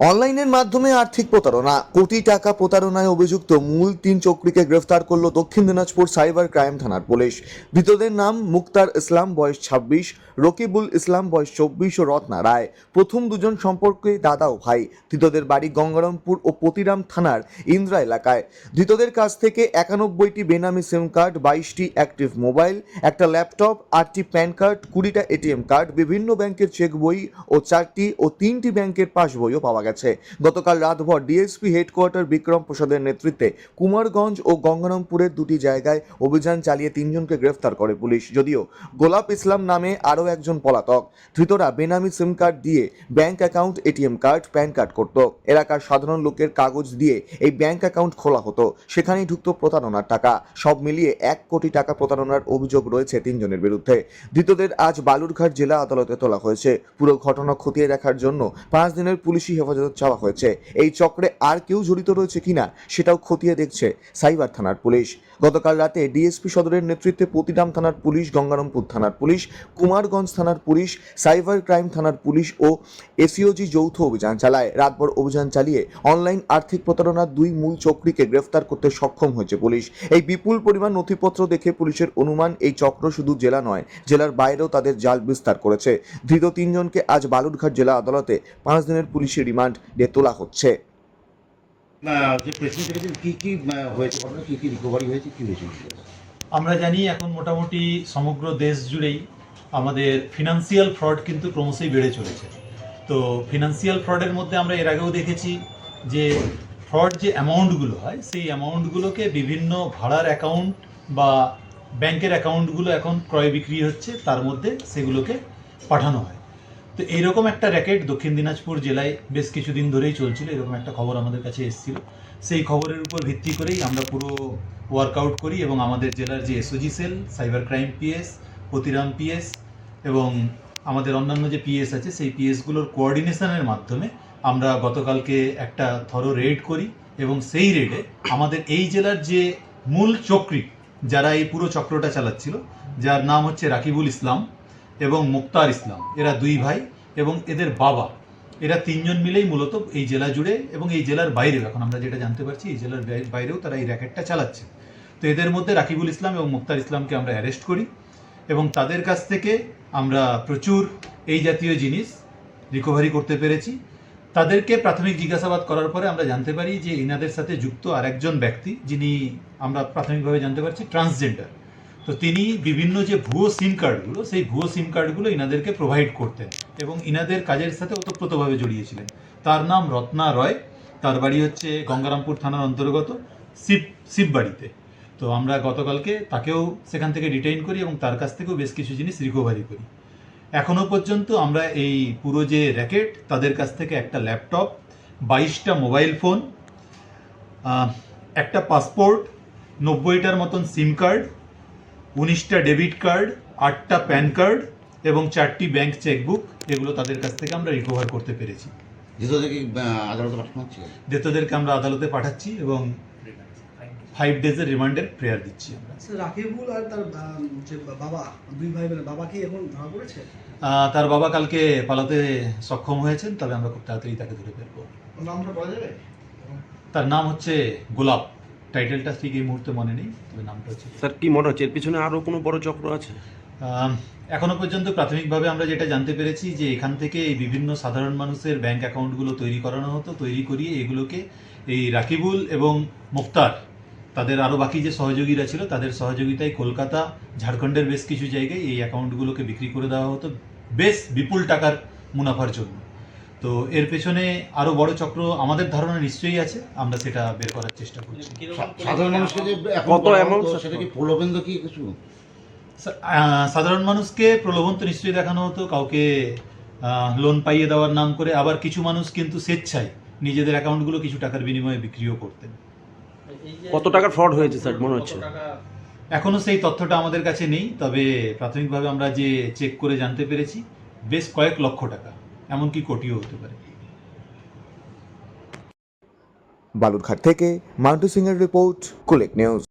অনলাইনের মাধ্যমে আর্থিক প্রতারণা। কোটি টাকা প্রতারণায় অভিযুক্ত মূল তিন চক্রীকে গ্রেফতার করল দক্ষিণ দিনাজপুর সাইবার ক্রাইম থানার পুলিশ। ধৃতদের নাম মুক্তার ইসলাম, বয়স ছাব্বিশ, রকিবুল ইসলাম, বয়স চব্বিশ ও রত্না রায়। প্রথম দুজন সম্পর্কে দাদা ও ভাই। ধৃতদের বাড়ি গঙ্গারামপুর ও পতিরাম থানার ইন্দ্রা এলাকায়। ধৃতদের কাছ থেকে একানব্বইটি বেনামি সিম কার্ড, বাইশটি অ্যাক্টিভ মোবাইল, একটা ল্যাপটপ, আটটি প্যান কার্ড, কুড়িটা এটিএম কার্ড, বিভিন্ন ব্যাংকের চেক বই ও চারটি ও তিনটি ব্যাংকের পাস বইও পাওয়া গেছে। গতকাল রাতভর ডিএসপি হেডকোয়ার্টার বিক্রম প্রসাদের নেতৃত্বে কুমারগঞ্জ ও গঙ্গারামপুরের দুটি জায়গায় অভিযান চালিয়ে তিনজনকে গ্রেফতার করে পুলিশ। যদিও গোলাপ ইসলাম নামে আরও একজন পলাতক। ধৃতরা বেনামি সিম কার্ড দিয়ে bank account, ATM card, PAN card করত। এলাকার সাধারণ লোকের কাগজ দিয়ে এই ব্যাংক অ্যাকাউন্ট খোলা হতো। সেখানেই ঢুকতো প্রতারণার টাকা। সব মিলিয়ে এক কোটি টাকা প্রতারণার অভিযোগ রয়েছে তিনজনের বিরুদ্ধে। ধৃতদের আজ বালুরঘাট জেলা আদালতে তোলা হয়েছে। পুরো ঘটনা খতিয়ে দেখার জন্য পাঁচ দিনের পুলিশি হেফাজত চাওয়া হয়েছে। এই চক্রে আর কেউ জড়িত রয়েছে কিনা সেটাও খতিয়ে দেখছে সাইবার থানার পুলিশ। গতকাল রাতে ডিএসপি সদরের নেতৃত্বে পতিরাম থানার পুলিশ, গঙ্গারামপুর থানার পুলিশ, কুমারগঞ্জ থানার পুলিশ, সাইবার ক্রাইম থানার পুলিশ ও এসিওজি যৌথ অভিযান চালায়। রাতভর অভিযান চালিয়ে অনলাইন আর্থিক প্রতারণার দুই মূল চক্রীকে গ্রেফতার করতে সক্ষম হয়েছে পুলিশ। এই বিপুল পরিমাণ নথিপত্র দেখে পুলিশের অনুমান, এই চক্র শুধু জেলা নয়, জেলার বাইরেও তাদের জাল বিস্তার করেছে। ধৃত তিনজনকে আজ বালুরঘাট জেলা আদালতে পাঁচ দিনের পুলিশি রিমান্ড দিয়ে তোলা হচ্ছে। আহ, যে প্রেসিং করেছেন কি কি আহ, হয়েছে ঘটনা? কি কি রিকভারি হয়েছে? কি হয়েছে? আমরা জানি এখন মোটামুটি সমগ্র দেশ জুড়েই আমাদের ফিনান্সিয়াল ফ্রড কিন্তু ক্রমশই বেড়ে চলেছে। তো ফিনান্সিয়াল ফ্রডের মধ্যে আমরা এর আগেও দেখেছি যে ফ্রড যে অ্যামাউন্টগুলো হয় সেই অ্যামাউন্টগুলোকে বিভিন্ন ভাড়ার অ্যাকাউন্ট বা ব্যাংকের অ্যাকাউন্টগুলো এখন ক্রয় বিক্রি হচ্ছে তার মধ্যে সেগুলোকে পাঠানো হয়। তো এইরকম একটা র্যাকেট দক্ষিণ দিনাজপুর জেলায় বেশ কিছুদিন ধরেই চলছিল, এরকম একটা খবর আমাদের কাছে এসেছিল। সেই খবরের উপর ভিত্তি করেই আমরা পুরো ওয়ার্কআউট করি এবং আমাদের জেলার যে SOG cell cyber crime PS Patiram PS এবং আমাদের অন্যান্য যে পিএস আছে, সেই পিএসগুলোর কোঅর্ডিনেশনের মাধ্যমে আমরা গতকালকে একটা থরো রেড করি এবং সেই রেডে আমাদের এই জেলার যে মূল চক্রী, যারা এই পুরো চক্রটা চালাচ্ছিল, যার নাম হচ্ছে রাকিবুল ইসলাম এবং মুক্তার ইসলাম। এরা দুই ভাই এবং এদের বাবা। এরা তিনজন মিলেই মূলত এই জেলা জুড়ে এবং এই জেলার বাইরেও, এখন আমরা যেটা জানতে পারছি, এই জেলার বাইরেও তারা এই র্যাকেটটা চালাচ্ছে। তো এদের মধ্যে রাকিবুল ইসলাম এবং মুক্তার ইসলামকে আমরা অ্যারেস্ট করি এবং তাদের কাছ থেকে আমরা প্রচুর এই জাতীয় জিনিস রিকভারি করতে পেরেছি। তাদেরকে প্রাথমিক জিজ্ঞাসাবাদ করার পরে আমরা জানতে পারি যে ইনাদের সাথে যুক্ত আরেকজন ব্যক্তি, যিনি আমরা প্রাথমিকভাবে জানতে পারছি ট্রান্সজেন্ডার তো তিনি বিভিন্ন যে ভুয়ো সিম কার্ডগুলো, সেই ভুয়ো সিম কার্ডগুলো ইনাদেরকে প্রোভাইড করতেন এবং ইনাদের কাজের সাথে ওতপ্রোতভাবে জড়িয়েছিলেন। তার নাম রত্না রয়, তার বাড়ি হচ্ছে গঙ্গারামপুর থানার অন্তর্গত শিব শিববাড়িতে তো আমরা গতকালকে তাকেও সেখান থেকে ডিটেইন করি এবং তার কাছ থেকেও বেশ কিছু জিনিস রিকভারি করি। এখনও পর্যন্ত আমরা এই পুরো যে র্যাকেট তাদের কাছ থেকে একটা ল্যাপটপ বাইশটা মোবাইল ফোন একটা পাসপোর্ট নব্বইটার মতন সিম কার্ড উনিশটা ডেবিট কার্ড আটটা প্যান কার্ড এবং চারটি ব্যাংক চেকবুক এগুলো তাদের কাছ থেকে আমরা রিকভার করতে পেরেছি। ধৃতদেরকে আদালতে পাঠানো হচ্ছে? ধৃতদেরকে আমরা আদালতে পাঠাচ্ছি এবং ফাইভ ডেজের রিমান্ডের প্রেয়ার দিচ্ছি আমরা। রাকিবুল আর তার যে বাবা দুই ভাই বোনের বাবা কি এখন ধরা পড়েছে? তার বাবা কালকে পালাতে সক্ষম হয়েছেন তবে আমরা খুব তাড়াতাড়ি তাকে ধরে ফেলব নামটা বলা যাবে? তার নাম হচ্ছে গোলাপ। টাইটেলটা ঠিক এই মুহূর্তে মনে নেই তবে নামটা হচ্ছে স্যার কি মনে হচ্ছে? এর পিছনে আরও কোনো বড় চক্র আছে? এখনও পর্যন্ত প্রাথমিকভাবে আমরা যেটা জানতে পেরেছি যে এখান থেকে এই বিভিন্ন সাধারণ মানুষের ব্যাংক অ্যাকাউন্টগুলো তৈরি করানো হতো তৈরি করিয়ে এগুলোকে এই রাকিবুল এবং মুক্তার তাদের আরও বাকি যে সহযোগীরা ছিল তাদের সহযোগিতায় কলকাতা ঝাড়খণ্ডের বেশ কিছু জায়গায় এই অ্যাকাউন্টগুলোকে বিক্রি করে দেওয়া হতো বেশ বিপুল টাকার মুনাফার জন্য। তো এর পেছনে আরও বড় চক্র আমাদের ধারণা নিশ্চয়ই আছে আমরা সেটা বের করার চেষ্টা করছি। সাধারণ মানুষকে যে কত স্যার? সেটা কি প্রলোভন কি কিছু? সাধারণ মানুষকে প্রলোভন তো নিশ্চয়ই দেখানো হতো কাউকে লোন পাইয়ে দেওয়ার নাম করে আবার কিছু মানুষ কিন্তু স্বেচ্ছায় নিজেদের অ্যাকাউন্টগুলো কিছু টাকার বিনিময়ে বিক্রিও করতেন। কত টাকার ফ্রড হয়েছে স্যার? মনে হচ্ছে। এখনও সেই তথ্যটা আমাদের কাছে নেই তবে প্রাথমিকভাবে আমরা যে চেক করে জানতে পেরেছি বেশ কয়েক লক্ষ টাকা। এমনকি কোটিও হতে পারে। বালুরঘাট থেকে মান্টু সিং এর রিপোর্ট কুলেক নিউজ।